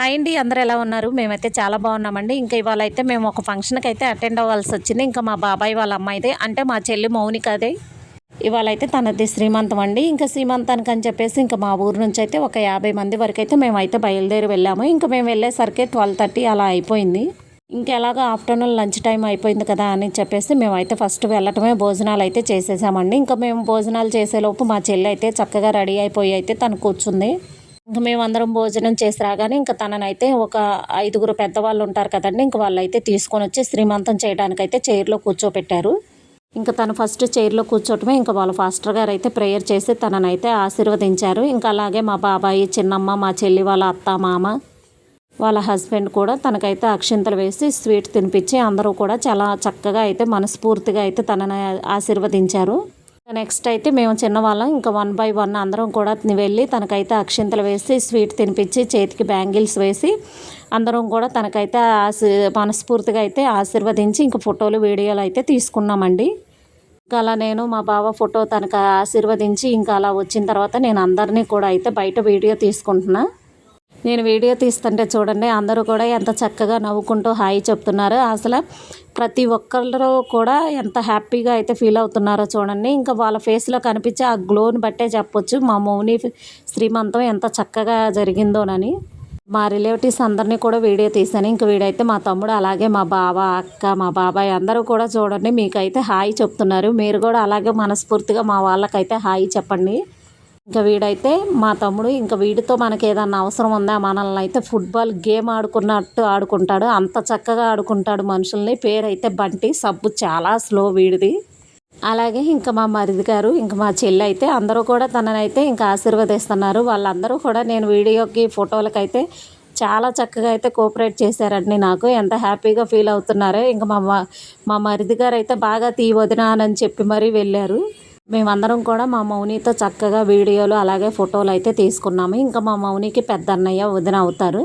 Hi అండి అందరూ ఎలా ఉన్నారు? మేమైతే చాలా బాగున్నామండి. ఇంకా ఇవాళ అయితే మేము ఒక ఫంక్షన్కి అయితే అటెండ్ అవ్వాల్సి వచ్చింది. ఇంకా మా బాబాయ్ వాళ్ళ అమ్మాయిదే. అంటే మా చెల్లి మౌనికదే. ఇవాళ అయితే తనది శ్రీమంతం అండి. ఇంకా శ్రీమంతానికి అని చెప్పేసి ఇంకా మా ఊరు నుంచి అయితే ఒక యాభై మంది వరకు అయితే మేమైతే బయలుదేరి వెళ్ళాము. ఇంకా మేము వెళ్ళేసరికి ట్వెల్వ్ థర్టీ అలా అయిపోయింది. ఇంకెలాగో ఆఫ్టర్నూన్ లంచ్ టైం అయిపోయింది కదా అని చెప్పేసి మేమైతే ఫస్ట్ వెళ్ళటమే భోజనాలు అయితే చేసేసామండి. ఇంకా మేము భోజనాలు చేసేలోపు మా చెల్లి అయితే చక్కగా రెడీ అయిపోయి అయితే తను కూర్చుంది. ఇంకా మేమందరం భోజనం చేసి రాగానే ఇంకా తననైతే ఒక ఐదుగురు పెద్దవాళ్ళు ఉంటారు కదండి ఇంక వాళ్ళైతే తీసుకొని వచ్చి శ్రీమంతం చేయడానికి అయితే చైర్లో కూర్చోపెట్టారు. ఇంకా తను ఫస్ట్ చైర్లో కూర్చోటమే ఇంకా వాళ్ళ ఫాస్టర్ గారు అయితే ప్రేయర్ చేసి తననైతే ఆశీర్వదించారు. ఇంకా అలాగే మా బాబాయి చిన్నమ్మ మా చెల్లి వాళ్ళ అత్త మామ వాళ్ళ హస్బెండ్ కూడా తనకైతే అక్షింతలు వేసి స్వీట్ తినిపించి అందరూ కూడా చాలా చక్కగా అయితే మనస్ఫూర్తిగా అయితే తనని ఆశీర్వదించారు. నెక్స్ట్ అయితే మేము చిన్నవాళ్ళం. ఇంకా వన్ బై వన్ అందరం కూడా వెళ్ళి తనకైతే అక్షింతలు వేసి స్వీట్ తినిపించి చేతికి బ్యాంగిల్స్ వేసి అందరం కూడా తనకైతే ఆశీ మనస్ఫూర్తిగా అయితే ఆశీర్వదించి ఇంకా ఫోటోలు వీడియోలు అయితే తీసుకున్నామండి. ఇంకా అలా నేను మా బావ ఫోటో తనకు ఆశీర్వదించి ఇంకా అలా వచ్చిన తర్వాత నేను అందరినీ కూడా అయితే బయట వీడియో తీసుకుంటున్నాను నేను వీడియో తీస్తుంటే చూడండి అందరూ కూడా ఎంత చక్కగా నవ్వుకుంటూ హాయి చెప్తున్నారు. అసలు ప్రతి ఒక్కరు కూడా ఎంత హ్యాపీగా అయితే ఫీల్ అవుతున్నారో చూడండి. ఇంకా వాళ్ళ ఫేస్లో కనిపించే ఆ గ్లోని బట్టే చెప్పొచ్చు. మా మౌని శ్రీమంతం ఎంత చక్కగా జరిగిందోనని. మా రిలేటివ్స్ అందరినీ కూడా వీడియో తీశాను. ఇంక వీడైతే మా తమ్ముడు అలాగే మా బావ అక్క మా బాబాయ్ అందరూ కూడా చూడండి మీకైతే హాయ్ చెప్తున్నారు. మీరు కూడా అలాగే మనస్ఫూర్తిగా మా వాళ్ళకైతే హాయ్ చెప్పండి. ఇంకా వీడైతే మా తమ్ముడు ఇంకా వీడితో మనకి ఏదన్నా అవసరం ఉందా? మనల్ని అయితే ఫుట్బాల్ గేమ్ ఆడుకున్నట్టు ఆడుకుంటాడు. అంత చక్కగా ఆడుకుంటాడు మనుషుల్ని. పేరైతే బంటి. సబ్బు చాలా స్లో వీడిది. అలాగే ఇంకా మా మరిది గారు ఇంకా మా చెల్లి అయితే అందరూ కూడా తననైతే ఇంకా ఆశీర్వదిస్తున్నారు. వాళ్ళందరూ కూడా నేను వీడియోకి ఫోటోలకైతే చాలా చక్కగా అయితే కోఆపరేట్ చేశారండి నాకు. ఎంత హ్యాపీగా ఫీల్ అవుతున్నారో. ఇంకా మా మా మరిది గారు అయితే బాగా తీ వదినానని చెప్పి మరీ వెళ్ళారు. మేమందరం కూడా మా మౌనితో చక్కగా వీడియోలు అలాగే ఫోటోలు అయితే తీసుకున్నాము. ఇంకా మా మౌనికి పెద్ద అన్నయ్య వదిన అవుతారు.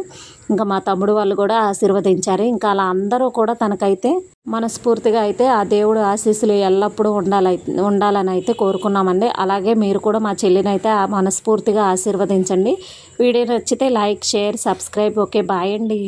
ఇంకా మా తమ్ముడు వాళ్ళు కూడా ఆశీర్వదించారు. ఇంకా అలా అందరూ కూడా తనకైతే మనస్ఫూర్తిగా అయితే ఆ దేవుడు ఆశీస్సులు ఎల్లప్పుడూ ఉండాలి ఉండాలని అయితే కోరుకున్నామండి. అలాగే మీరు కూడా మా చెల్లిని అయితే మనస్ఫూర్తిగా ఆశీర్వదించండి. వీడియో నచ్చితే like share subscribe. Okay bye అండి.